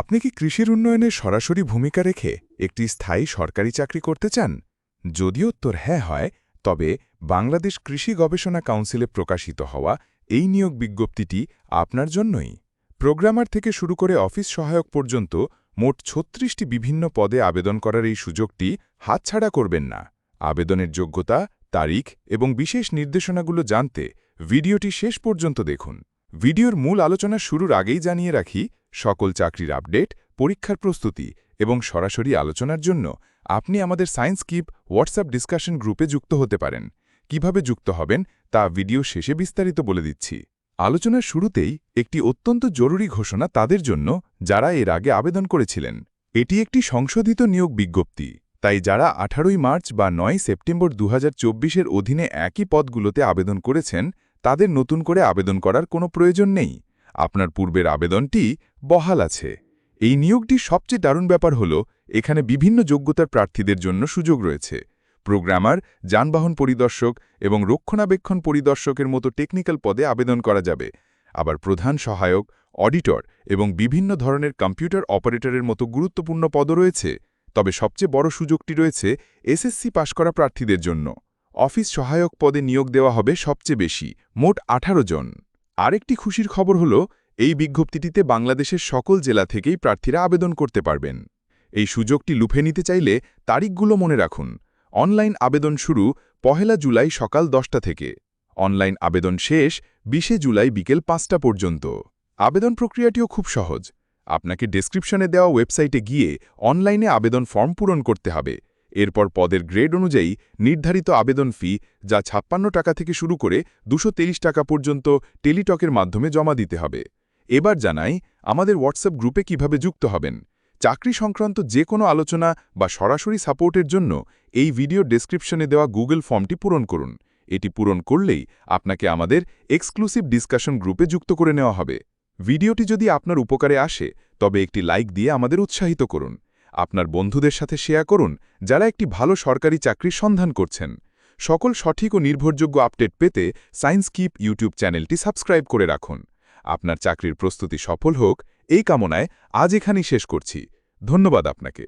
আপনি কি কৃষির উন্নয়নে সরাসরি ভূমিকা রেখে একটি স্থায়ী সরকারি চাকরি করতে চান? যদি উত্তর হ্যাঁ হয়, তবে বাংলাদেশ কৃষি গবেষণা কাউন্সিলে প্রকাশিত হওয়া এই নিয়োগ বিজ্ঞপ্তিটি আপনার জন্যই। প্রোগ্রামার থেকে শুরু করে অফিস সহায়ক পর্যন্ত মোট ছত্রিশটি বিভিন্ন পদে আবেদন করার এই সুযোগটি হাতছাড়া করবেন না। আবেদনের যোগ্যতা, তারিখ এবং বিশেষ নির্দেশনাগুলো জানতে ভিডিওটি শেষ পর্যন্ত দেখুন। ভিডিওর মূল আলোচনা শুরুর আগেই জানিয়ে রাখি সকল চাকরির আপডেট, পরীক্ষার প্রস্তুতি এবং সরাসরি আলোচনার জন্য আপনি আমাদের সায়েন্স কিপ হোয়াটসঅ্যাপ ডিসকাশন গ্রুপে যুক্ত হতে পারেন। কীভাবে যুক্ত হবেন তা ভিডিও শেষে বিস্তারিত বলে দিচ্ছি। আলোচনার শুরুতেই একটি অত্যন্ত জরুরি ঘোষণা তাদের জন্য যারা এর আগে আবেদন করেছিলেন। এটি একটি সংশোধিত নিয়োগ বিজ্ঞপ্তি, তাই যারা আঠারোই মার্চ বা নয় সেপ্টেম্বর দু এর অধীনে একই পদগুলোতে আবেদন করেছেন, তাদের নতুন করে আবেদন করার কোনো প্রয়োজন নেই। আপনার পূর্বের আবেদনটি বহাল আছে। এই নিয়োগটির সবচেয়ে দারুণ ব্যাপার হল, এখানে বিভিন্ন যোগ্যতার প্রার্থীদের জন্য সুযোগ রয়েছে। প্রোগ্রামার, যানবাহন পরিদর্শক এবং রক্ষণাবেক্ষণ পরিদর্শকের মতো টেকনিক্যাল পদে আবেদন করা যাবে। আবার প্রধান সহায়ক, অডিটর এবং বিভিন্ন ধরনের কম্পিউটার অপারেটরের মতো গুরুত্বপূর্ণ পদও রয়েছে। তবে সবচেয়ে বড় সুযোগটি রয়েছে এসএসসি পাশ করা প্রার্থীদের জন্য। অফিস সহায়ক পদে নিয়োগ দেওয়া হবে সবচেয়ে বেশি, মোট ১৮ জন। আরেকটি খুশির খবর হল, এই বিজ্ঞপ্তিটিতে বাংলাদেশের সকল জেলা থেকেই প্রার্থীরা আবেদন করতে পারবেন। এই সুযোগটি লুফে নিতে চাইলে তারিখগুলো মনে রাখুন। অনলাইন আবেদন শুরু পহেলা জুলাই সকাল দশটা থেকে। অনলাইন আবেদন শেষ বিশে জুলাই বিকেল পাঁচটা পর্যন্ত। আবেদন প্রক্রিয়াটিও খুব সহজ। আপনাকে ডেসক্রিপশনে দেওয়া ওয়েবসাইটে গিয়ে অনলাইনে আবেদন ফর্ম পূরণ করতে হবে। এরপর পদের গ্রেড অনুযায়ী নির্ধারিত আবেদন ফি, যা ছাপ্পান্ন টাকা থেকে শুরু করে দুশো টাকা পর্যন্ত টেলিটকের মাধ্যমে জমা দিতে হবে। এবার জানাই, আমাদের হোয়াটসঅ্যাপ গ্রুপে কীভাবে যুক্ত হবেন। চাকরি সংক্রান্ত যে কোনো আলোচনা বা সরাসরি সাপোর্টের জন্য এই ভিডিও ডেসক্রিপশনে দেওয়া গুগল ফর্মটি পূরণ করুন। এটি পূরণ করলেই আপনাকে আমাদের এক্সক্লুসিভ ডিসকাশন গ্রুপে যুক্ত করে নেওয়া হবে। ভিডিওটি যদি আপনার উপকারে আসে, তবে একটি লাইক দিয়ে আমাদের উৎসাহিত করুন। আপনার বন্ধুদের সাথে শেয়ার করুন, যারা একটি ভালো সরকারি চাকরির সন্ধান করছেন। সকল সঠিক ও নির্ভরযোগ্য আপডেট পেতে সায়েন্স কিপ ইউটিউব চ্যানেলটি সাবস্ক্রাইব করে রাখুন। আপনার চাকরির প্রস্তুতি সফল হোক, এই কামনায় আজ এখানেই শেষ করছি। ধন্যবাদ আপনাকে।